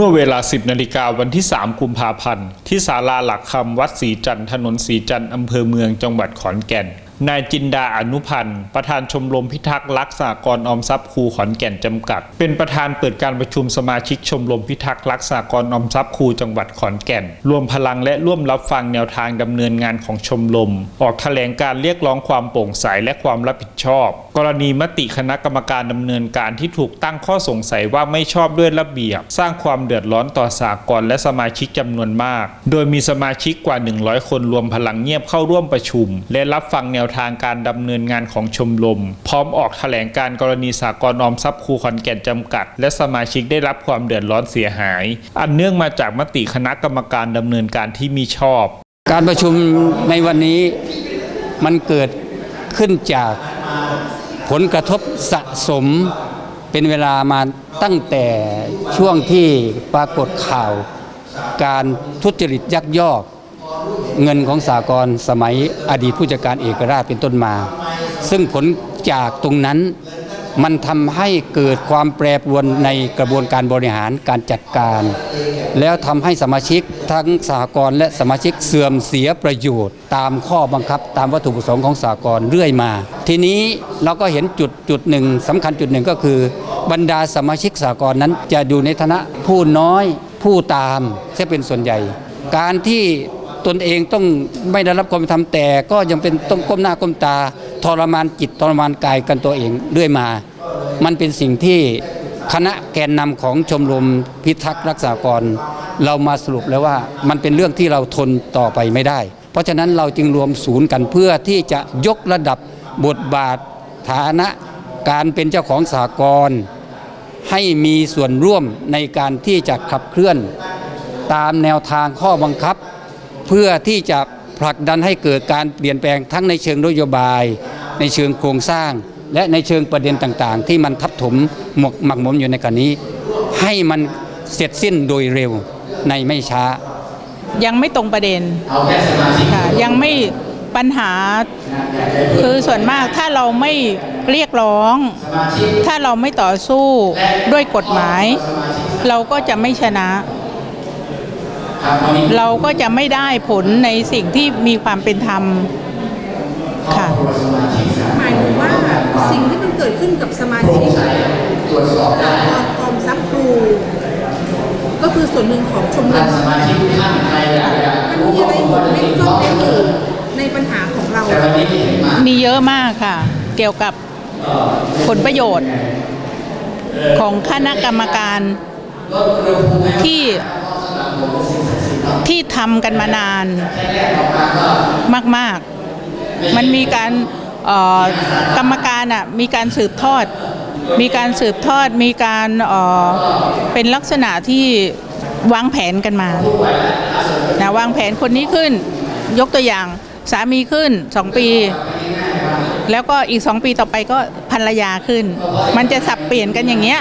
เมื่อเวลา 10นาฬิกาวันที่ 3 กุมภาพันธ์ ที่ศาลาหลักคำวัดศรีจันทร์ถนนศรีจันทร์อำเภอเมืองจังหวัดขอนแก่น นายจินดาอนุพันธ์ ประธานชมรมพิทักษ์รักษากรออมทรัพย์ครูขอนแก่นจำกัด เป็นประธานเปิดการประชุมสมาชิกชมรมพิทักษ์รักษากรออมทรัพย์ครูจังหวัดขอนแก่น รวมพลังและร่วมรับฟังแนวทางดำเนินงานของชมรม ออกแถลงการเรียกร้องความโปร่งใสและความรับผิดชอบ กรณีมติคณะกรรมการดำเนินการที่ถูกตั้งข้อสงสัยว่าไม่ชอบด้วยระเบียบ สร้างความเดือดร้อนต่อสากลและสมาชิกจำนวนมาก โดยมีสมาชิกกว่า 100 คนรวมพลังเงียบเข้าร่วมประชุม และรับฟังแนวทางการดำเนินงานของชมรม พร้อมออกแถลงการกรณีสากลออมทรัพย์ครูขอนแก่นจำกัด และสมาชิกได้รับความเดือดร้อนเสียหาย อันเนื่องมาจากมติคณะกรรมการดำเนินการที่มีชอบ การประชุมในวันนี้มันเกิดขึ้นจากผลกระทบสะสมเป็นเวลามาตั้งแต่ช่วงที่ปรากฏข่าว การทุจริตยักยอก เงินของสากลสมัยอดีตผู้จัดการเอกราชเป็นต้นมา ซึ่งผลจากตรงนั้นมันทำให้เกิดความแปรปรวนในกระบวนการบริหารการจัดการ แล้วทำให้สมาชิกทั้งสหกรณ์และสมาชิกเสื่อมเสียประโยชน์ ตามข้อบังคับ ตามวัตถุประสงค์ของสหกรณ์เรื่อยมา ทีนี้เราก็เห็นจุดจุดหนึ่งสำคัญจุดหนึ่งก็คือ บรรดาสมาชิกสหกรณ์นั้นจะอยู่ในฐานะผู้น้อยผู้ตามจะเป็นส่วนใหญ่ การที่ ตนเองต้องไม่ได้รับความเป็นธรรมแต่ ก็ยังเป็นต้องก้มหน้าก้มตาทรมานจิตทรมานกายกันตัวเองเรื่อยมา มันเป็นสิ่งที่คณะแกนนำของชมรมพิทักษ์รักษากร เรามาสรุปแล้วว่ามันเป็นเรื่องที่เราทนต่อไปไม่ได้ เพราะฉะนั้นเราจึงรวมศูนย์กันเพื่อที่จะยกระดับบทบาทฐานะการเป็นเจ้าของสากรให้มีส่วนร่วมในการที่จะขับเคลื่อน ตามแนวทางข้อบังคับ เพื่อที่จะผลักดันให้เกิดการเปลี่ยนแปลงทั้งในเชิงนโยบาย ในเชิงโครงสร้าง และในเชิงประเด็นต่างๆ ที่มันทับถมหมกหมักหมมอยู่ในกันนี้ ให้มันเสร็จสิ้นโดยเร็วในไม่ช้า ยังไม่ตรงประเด็นค่ะยังไม่ปัญหาคือส่วนมากถ้าเราไม่เรียกร้อง ถ้าเราไม่ต่อสู้ด้วยกฎหมาย เราก็จะไม่ชนะ เราก็จะไม่ได้ผลในสิ่งที่มีความเป็นธรรมค่ะหมายถึงว่าสิ่งที่มันเกิดขึ้นกับสมาชิกออมทรัพย์ครูก็คือส่วนหนึ่งของชมรมมันมีอะไรหมดไม่ซ่อนเร้นอยู่ในปัญหาของเรา มีเยอะมากค่ะ เกี่ยวกับผลประโยชน์ของคณะกรรมการที่ ที่ทำกันมานานมาก ๆ มันมีการกรรมการอะมีการสืบทอด มีการสืบทอดมีการเอ่อเป็นลักษณะที่วางแผนกันมานะวางแผนคนนี้ขึ้น ยกตัวอย่างสามีขึ้นสองปี แล้วก็อีกสองปีต่อไปก็ภรรยาขึ้น มันจะสับเปลี่ยนกันอย่างเงี้ย